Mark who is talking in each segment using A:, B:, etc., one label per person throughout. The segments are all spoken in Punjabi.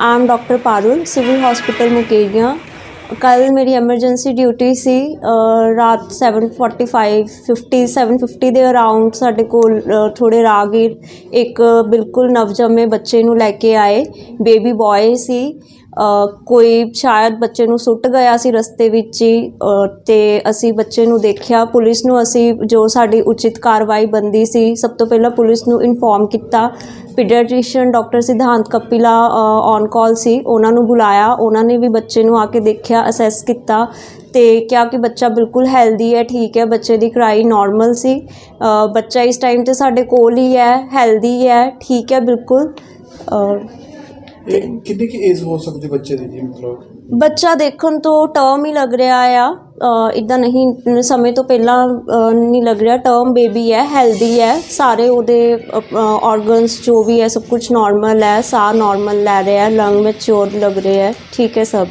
A: ਆਮ doctor Parul civil hospital Mukerian. ਕੱਲ ਮੇਰੀ ਐਮਰਜੈਂਸੀ ਡਿਊਟੀ ਸੀ ਅ, ਰਾਤ 7:45 50 7:50 ਦੇ ਅਰਾਊਂਡ ਸਾਡੇ ਕੋਲ ਅ, ਥੋੜੇ ਰਾਹਗੀਰ ਇੱਕ ਬਿਲਕੁਲ ਨਵਜੰਮੇ ਬੱਚੇ ਨੂੰ ਲੈ ਕੇ ਆਏ ਬੇਬੀ ਬॉय ਸੀ। ਕੋਈ ਸ਼ਾਇਦ ਬੱਚੇ ਨੂੰ ਸੁੱਟ ਗਿਆ ਸੀ ਰਸਤੇ ਵਿੱਚ ਹੀ ਅ, ਤੇ ਅਸੀਂ ਬੱਚੇ ਨੂੰ ਦੇਖਿਆ। ਪੁਲਿਸ ਨੂੰ ਅਸੀਂ ਜੋ ਸਾਡੀ ਉਚਿਤ ਕਾਰਵਾਈ ਬੰਦੀ ਸੀ ਸਭ ਤੋਂ ਪਹਿਲਾਂ ਪੁਲਿਸ ਨੂੰ ਇਨਫੋਰਮ ਕੀਤਾ। ਪੀਡੀਆਟ੍ਰੀਸ਼ੀਅਨ ਡਾਕਟਰ ਸਿਧਾਂਤ ਕਪਿਲਾ ਔਨ ਕਾਲ ਸੀ। ਉਹਨਾਂ ਨੂੰ ਬੁਲਾਇਆ। ਉਹਨਾਂ ਨੇ ਵੀ ਬੱਚੇ ਨੂੰ ਆ ਕੇ ਦੇਖਿਆ ਅਸੈਸ ਕੀਤਾ। ਤੇ ਕਿਹਾ ਕਿ ਬੱਚਾ ਬਿਲਕੁਲ ਹੈਲਦੀ ਹੈ, ਠੀਕ ਹੈ। ਬੱਚੇ ਦੀ ਕਰਾਈ ਨਾਰਮਲ ਸੀ। ਬੱਚਾ ਇਸ ਟਾਈਮ ਤੇ ਸਾਡੇ ਕੋਲ ਹੀ ਹੈ ਹੈਲਦੀ ਹੈ, ਠੀਕ ਹੈ, ਬਿਲਕੁਲ।
B: ਇਹ ਕਿੰਨੀ ਕੀ ਏਜ ਹੋ ਸਕਦੀ ਬੱਚੇ ਦੀ ਜੀ ਮਤਲਬ?
A: ਬੱਚਾ ਦੇਖਣ ਤੋਂ ਟਰਮ ਹੀ ਲੱਗ ਰਿਹਾ ਆ। ਇਦਾਂ ਨਹੀਂ ਸਮੇਂ ਤੋਂ ਪਹਿਲਾਂ ਅ, ਨਹੀਂ ਲੱਗ ਰਿਹਾ। ਟਰਮ ਬੇਬੀ ਹੈ ਹੈਲਦੀ ਹੈ। ਸਾਰੇ ਉਹਦੇ ਆਰਗਨਸ ਜੋ ਵੀ ਹੈ ਸਭ ਕੁਝ ਨਾਰਮਲ ਹੈ ਸਾਹ ਨਾਰਮਲ ਲੈ ਰਿਹਾ ਹੈ ਲੰਗ ਮੈਚੁਰ ਲੱਗ ਰਹੇ ਹੈ। ਠੀਕ ਹੈ ਸਭ।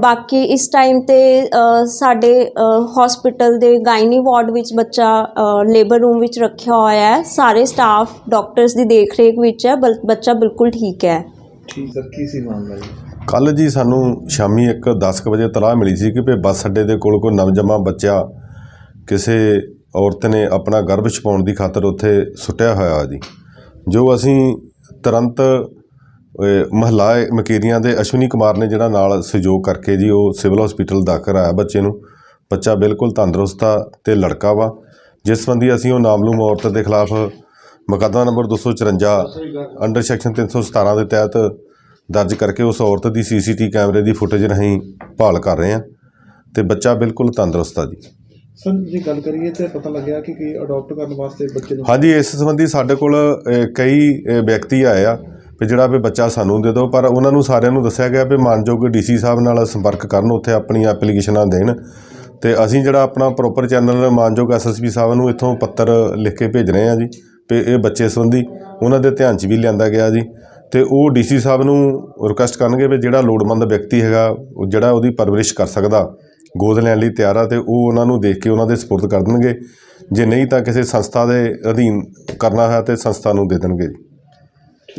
A: ਬਾਕੀ ਇਸ ਟਾਈਮ ਤੇ ਸਾਡੇ ਹਸਪੀਟਲ ਦੇ ਗਾਇਨੀ ਵਾਰਡ ਵਿੱਚ ਬੱਚਾ ਲੇਬਰ ਰੂਮ ਵਿੱਚ ਰੱਖਿਆ ਹੋਇਆ ਹੈ। ਸਾਰੇ ਸਟਾਫ ਡਾਕਟਰਸ ਦੀ ਦੇਖਰੇਖ ਵਿੱਚ ਹੈ। ਬਲ- ਬੱਚਾ ਬਿਲਕੁਲ ਠੀਕ ਹੈ।
B: ਠੀਕ ਸਰ ਕੀ ਸੀ ਮਾਮਲਾ ਜੀ?
C: ਕੱਲ ਜੀ ਸਾਨੂੰ ਸ਼ਾਮੀ ਇੱਕ 10 ਕੁ ਵਜੇ ਤਲਾਹ ਮਿਲੀ ਸੀ ਕਿ ਵੀ ਬੱਸ ਅੱਡੇ ਦੇ ਕੋਲ ਕੋਈ ਨਵਜੰਮਾ ਬੱਚਾ ਕਿਸੇ ਔਰਤ ਨੇ ਆਪਣਾ ਗਰਭ ਛਪਾਉਣ ਦੀ ਖਾਤਰ ਉੱਥੇ ਸੁੱਟਿਆ ਹੋਇਆ ਜੀ। ਜੋ ਅਸੀਂ ਤੁਰੰਤ ਮਹੱਲਾ ਮਕੇਰੀਆਂ ਦੇ ਅਸ਼ਵਨੀ ਕੁਮਾਰ ਨੇ ਜਿਹੜਾ ਨਾਲ ਸਹਿਯੋਗ ਕਰਕੇ ਜੀ ਉਹ ਸਿਵਲ ਹਸਪੀਟਲ ਦਾਖਲ ਕਰਾਇਆ ਬੱਚੇ ਨੂੰ। ਬੱਚਾ ਬਿਲਕੁਲ ਤੰਦਰੁਸਤ ਆ ਤੇ ਲੜਕਾ ਵਾ। ਜਿਸ ਸੰਬੰਧੀ ਅਸੀਂ ਉਹ ਨਾਮਲੂਮ ਔਰਤ ਦੇ ਖਿਲਾਫ ਮੁਕੱਦਮਾ ਨੰਬਰ 254 ਅੰਡਰ ਸੈਕਸ਼ਨ 317 ਦੇ ਤਹਿਤ ਦਰਜ ਕਰਕੇ ਉਸ ਔਰਤ ਦੀ ਸੀਸੀਟੀ ਕੈਮਰੇ ਦੀ ਫੁਟੇਜ ਰਾਹੀਂ ਭਾਲ ਕਰ ਰਹੇ ਹਾਂ ਤੇ ਬੱਚਾ ਬਿਲਕੁਲ ਤੰਦਰੁਸਤ ਆ ਜੀ।
B: ਸਰ ਜੇ ਗੱਲ ਕਰੀਏ ਤੇ ਪਤਾ ਲੱਗਿਆ ਕਿ ਕੀ ਅਡਾਪਟ ਕਰਨ ਵਾਸਤੇ ਬੱਚੇ ਨੂੰ
C: ਹਾਂਜੀ ਇਸ ਸੰਬੰਧੀ ਸਾਡੇ ਕੋਲ ਕਈ ਵਿਅਕਤੀ ਆਏ ਆ। ਵੀ ਜਿਹੜਾ ਵੀ ਬੱਚਾ ਸਾਨੂੰ ਦੇ ਦਿਓ, ਪਰ ਉਹਨਾਂ ਨੂੰ ਸਾਰਿਆਂ ਨੂੰ ਦੱਸਿਆ ਗਿਆ ਵੀ ਮਾਨਯੋਗ ਡੀਸੀ ਸਾਹਿਬ ਨਾਲ ਸੰਪਰਕ ਕਰਨ, ਉੱਥੇ ਆਪਣੀਆਂ ਐਪਲੀਕੇਸ਼ਨਾਂ ਦੇਣ। ਤੇ ਅਸੀਂ ਜਿਹੜਾ ਆਪਣਾ ਪ੍ਰੋਪਰ ਚੈਨਲ ਮਾਨਯੋਗ ਐਸਐਸਪੀ ਸਾਹਿਬ ਨੂੰ ਇੱਥੋਂ ਪੱਤਰ ਲਿਖ ਕੇ ਭੇਜ ਰਹੇ ਹਾਂ ਜੀ, ਵੀ ਇਹ ਬੱਚੇ ਸੰਬੰਧੀ ਉਹਨਾਂ ਦੇ ਧਿਆਨ 'ਚ ਵੀ ਲਿਆਂਦਾ ਗਿਆ ਜੀ। ਤੇ ਉਹ ਡੀਸੀ ਸਾਹਿਬ ਨੂੰ ਰਿਕੁਐਸਟ ਕਰਨਗੇ ਵੀ ਜਿਹੜਾ ਲੋੜਵੰਦ ਵਿਅਕਤੀ ਹੈਗਾ, ਉਹ ਜਿਹੜਾ ਉਹਦੀ ਪਰਵਰਿਸ਼ ਕਰ ਸਕਦਾ, ਗੋਦ ਲੈਣ ਲਈ ਤਿਆਰ ਆ, ਤੇ ਉਹ ਉਹਨਾਂ ਨੂੰ ਦੇਖ ਕੇ ਉਹਨਾਂ ਦੇ ਸਪੁਰਦ ਕਰ ਦੇਣਗੇ। ਜੇ ਨਹੀਂ ਤਾਂ ਕਿਸੇ ਸੰਸਥਾ ਦੇ ਅਧੀਨ ਕਰਨਾ ਹੋਇਆ ਤੇ ਸੰਸਥਾ ਨੂੰ ਦੇ ਦੇਣਗੇ ਜੀ।